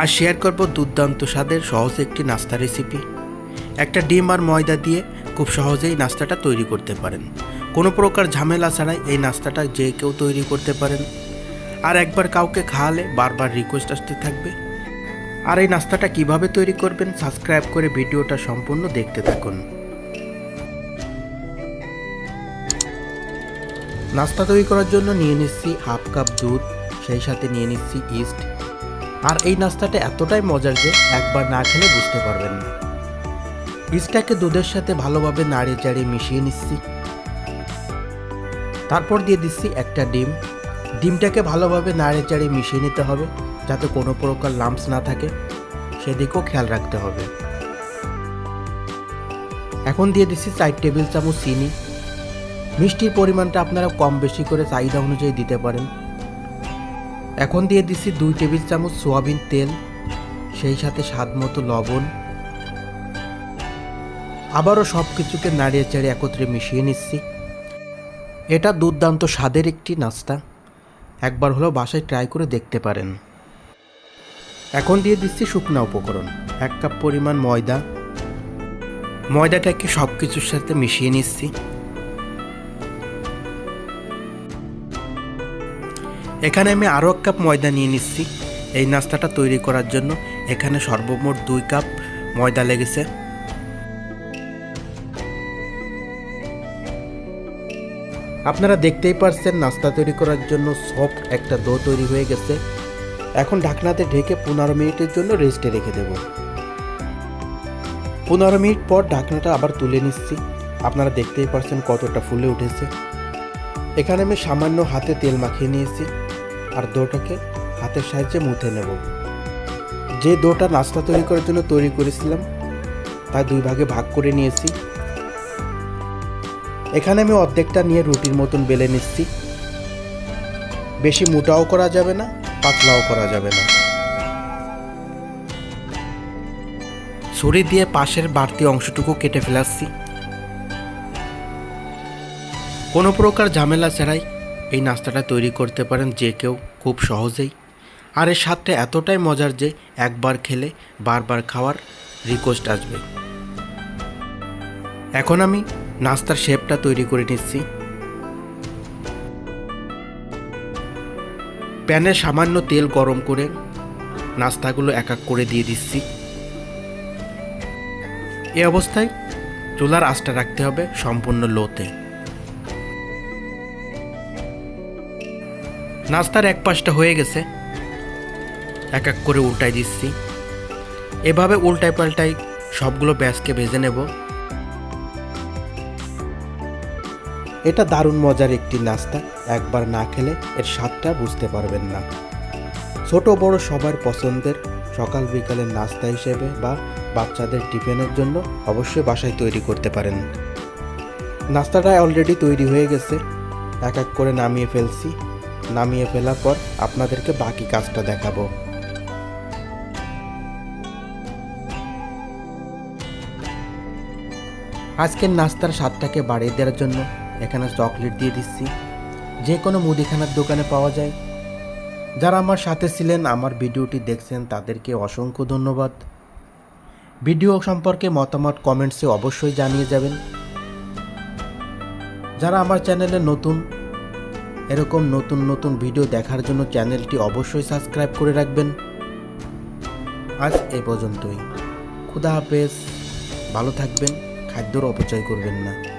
আর share করব দুর্দান্ত স্বাদের সহজ একটি নাস্তা রেসিপি একটা ডিম আর ময়দা দিয়ে খুব সহজেই নাস্তাটা তৈরি করতে পারেন। কোনো প্রকার ঝামেলা ছাড়াই এই নাস্তাটা যে কেউ তৈরি করতে পারেন। আর একবার কাউকে খাওয়ালে বারবার রিকোয়েস্ট আসতে থাকবে। আর এই নাস্তাটা কীভাবে তৈরি করবেন সাবস্ক্রাইব করে ভিডিওটা সম্পূর্ণ দেখতে থাকুন। নাস্তা তৈরি করার জন্য নিয়ে নিচ্ছি হাফ কাপ দুধ, সেই সাথে নিয়ে নিচ্ছি ইস্ট আর এই নাস্তাটা এতটাই মজার যে একবার না খেলে বুঝতে পারবেন না। ইস্টটাকে দুধের সাথে ভালোভাবে নাড়িয়ে চাড়িয়ে মিশিয়ে নিচ্ছি। তারপর দিয়ে দিচ্ছি একটা ডিম। ডিমটাকে ভালোভাবে নাড়িয়ে চাড়িয়ে মিশিয়ে নিতে হবে যাতে কোনো প্রকার লাম্পস না থাকে। সেদিকেও খেয়াল রাখতে হবে। এখন দিয়ে দিচ্ছি চার টেবিল চামচ চিনি। মিষ্টির পরিমাণটা আপনারা কম বেশি করে চাহিদা অনুযায়ী দিতে পারেন। এখন দিয়ে দিচ্ছি দুই টেবিল চামচ সোয়াবিন তেল, সেই সাথে স্বাদ মতো লবণ। আবারও সব কিছুকে নাড়িয়ে চাড়িয়ে একত্রে মিশিয়ে নিচ্ছি। এটা দুর্দান্ত স্বাদের একটি নাস্তা। একবার হলেও বাসায় ট্রাই করে দেখতে পারেন। এখন দিয়ে দিচ্ছি শুকনা উপকরণ, এক কাপ পরিমাণ ময়দা। ময়দাটাকে সব কিছুর সাথে মিশিয়ে নিচ্ছি। এখানে আমি আরও এক কাপ ময়দা নিয়ে নিচ্ছি। এই নাস্তাটা তৈরি করার জন্য এখানে সর্বমোট দুই কাপ ময়দা লেগেছে। আপনারা দেখতেই পারছেন নাস্তা তৈরি করার জন্য সফট একটা দো তৈরি হয়ে গেছে। এখন ঢাকনাতে ঢেকে পনেরো মিনিটের জন্য রেস্টে রেখে দেব। পনেরো মিনিট পর ঢাকনাটা আবার তুলে নিচ্ছি। আপনারা দেখতেই পারছেন কতটা ফুলে উঠেছে। এখানে আমি সামান্য হাতে তেল মাখিয়ে নিয়েছি। আর দোটাকে হাতের সাহায্যে মুথে নেব। যে দোটা নাস্তা তৈরি করার জন্য তৈরি করেছিলাম তা দুই ভাগে ভাগ করে নিয়েছি। এখানে আমি অর্ধেকটা নিয়ে রুটির মতন বেলে নিচ্ছি। বেশি মোটাও করা যাবে না, পাতলাও করা যাবে না। ছুরি দিয়ে পাশের বাড়তি অংশটুকু কেটে ফেলাচ্ছি। কোনো প্রকার ঝামেলা ছাড়াই এই নাস্তাটা তৈরি করতে পারেন যে কেউ। খুব সহজেই। আর এর স্বাদটা এতটাই মজার যে একবার খেলে বারবার খাওয়ার রিকোয়েস্ট আসবে। এখন আমি নাস্তার শেপটা তৈরি করে নিচ্ছি। প্যানে সামান্য তেল গরম করে নাস্তাগুলো এক এক করে দিয়ে দিচ্ছি। এই অবস্থায় চুলার আঁচটা রাখতে হবে সম্পূর্ণ লোতে। নাস্তার এক পাশটা হয়ে গেছে। এক এক করে উল্টাই দিচ্ছি। এভাবে উল্টাই পাল্টাই সবগুলো ব্যাসকে ভেজে নেব। এটা দারুণ মজার একটি নাস্তা। একবার না খেলে এর স্বাদটা বুঝতে পারবেন না। ছোট, বড়, সবার পছন্দের সকাল বিকালের নাস্তা হিসেবে বা বাচ্চাদের টিফিনের জন্য অবশ্যই বাসায় তৈরি করতে পারেন। নাস্তাটা অলরেডি তৈরি হয়ে গেছে। এক এক করে নামিয়ে ফেলছি। নামিয়ে ফেলার পর আপনাদেরকে বাকি কাজটা দেখাবো। আজকের নাস্তার স্বাদটাকে বাড়িয়ে দেওয়ার জন্য এখানে চকলেট দিয়ে দিচ্ছি। যে কোনো মুদিখানার দোকানে পাওয়া যায়। যারা আমার সাথে ছিলেন, আমার ভিডিওটি দেখছেন, তাদেরকে অসংখ্য ধন্যবাদ। ভিডিও সম্পর্কে মতামত কমেন্টসে অবশ্যই জানিয়ে যাবেন। যারা আমার চ্যানেলে নতুন এরকম নতুন নতুন ভিডিও দেখার জন্য চ্যানেলটি অবশ্যই সাবস্ক্রাইব করে রাখবেন। আজ এ পর্যন্তই। খুদা হাফেজ। ভালো থাকবেন। খাদ্যর অপচয় করবেন না।